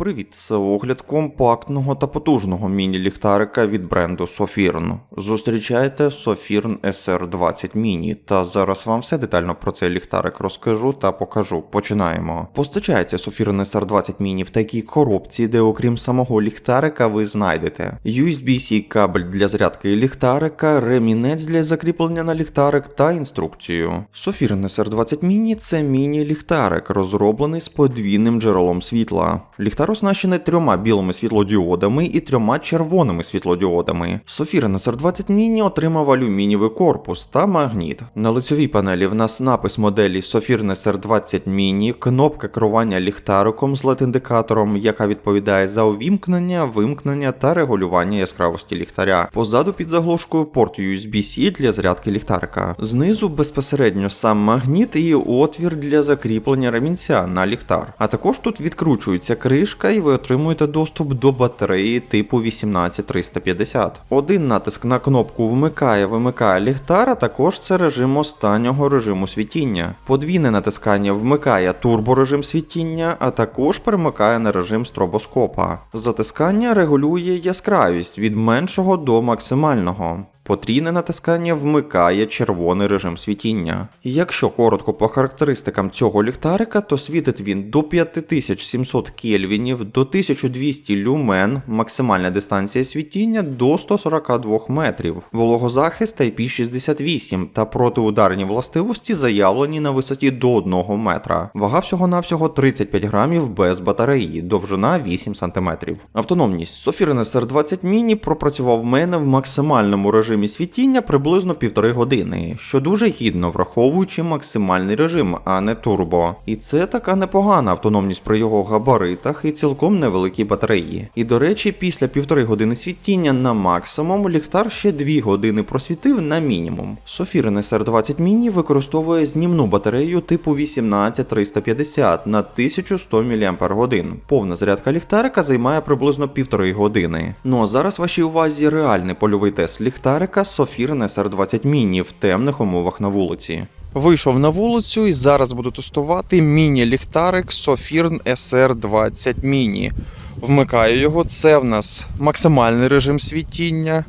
Привіт, це огляд компактного та потужного міні-ліхтарика від бренду Sofirn. Зустрічайте Sofirn SR20 Mini, та зараз вам все детально про цей ліхтарик розкажу та покажу. Починаємо. Постачається Sofirn SR20 Mini в такій коробці, де окрім самого ліхтарика ви знайдете USB-C кабель для зарядки ліхтарика, ремінець для закріплення на ліхтарик та інструкцію. Sofirn SR20 Mini це міні-ліхтарик, розроблений з подвійним джерелом світла. Ліхтар оснащений трьома білими світлодіодами і трьома червоними світлодіодами. Sofirn SR20 Mini отримав алюмінієвий корпус та магніт. На лицьовій панелі в нас напис моделі Sofirn SR20 Mini, кнопка керування ліхтариком з LED-індикатором, яка відповідає за увімкнення, вимкнення та регулювання яскравості ліхтаря. Позаду під заглушкою порт USB-C для зарядки ліхтарика. Знизу безпосередньо сам магніт і отвір для закріплення ремінця на ліхтар. А також тут відкручується кришка, і ви отримуєте доступ до батареї типу 18350. Один натиск на кнопку вмикає, вимикає ліхтар, а також це режим останнього режиму світіння. Подвійне натискання вмикає турборежим світіння, а також перемикає на режим стробоскопа. Затискання регулює яскравість від меншого до максимального. Потрійне натискання вмикає червоний режим світіння. Якщо коротко по характеристикам цього ліхтарика, то світить він до 5700 кельвінів, до 1200 люмен, максимальна дистанція світіння до 142 метрів, вологозахист IP68 та протиударні властивості заявлені на висоті до 1 метра. Вага всього-навсього 35 грамів без батареї, довжина 8 см. Автономність Sofirn SR20 Mini пропрацював в мене в максимальному режимі світіння приблизно півтори години, що дуже гідно враховуючи максимальний режим, а не турбо. І це така непогана автономність при його габаритах і цілком невеликій батареї. І до речі, після півтори години світіння на максимум ліхтар ще 2 години просвітив на мінімум. Sofirn SR20 Mini використовує знімну батарею типу 18350 на 1100 мАч. Повна зарядка ліхтарика займає приблизно півтори години. Ну а зараз вашій увазі реальний польовий тест ліхтарика Sofirn SR20 Mini в темних умовах на вулиці. Вийшов на вулицю і зараз буду тестувати міні-ліхтарик Sofirn SR20 Mini. Вмикаю його. Це в нас максимальний режим світіння.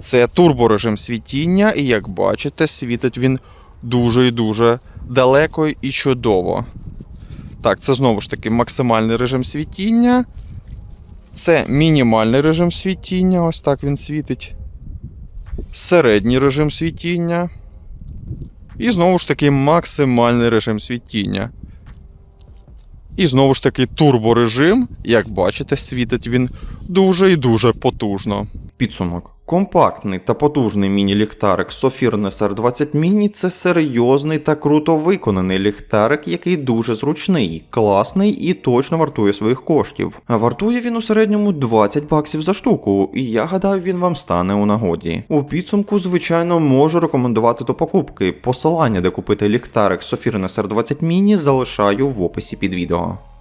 Це турборежим світіння, і як бачите, світить він дуже і дуже далеко і чудово. Так, це знову ж таки максимальний режим світіння. Це мінімальний режим світіння. Ось так він світить. Середній режим світіння. І знову ж таки максимальний режим світіння. І знову ж таки турборежим, як бачите, світить він дуже і дуже потужно. Підсумок. Компактний та потужний міні-ліхтарик Sofirn SR20 Mini – це серйозний та круто виконаний ліхтарик, який дуже зручний, класний і точно вартує своїх коштів. Вартує він у середньому 20 баксів за штуку, і я гадаю, він вам стане у нагоді. У підсумку, звичайно, можу рекомендувати до покупки. Посилання, де купити ліхтарик Sofirn SR20 Mini, залишаю в описі під відео.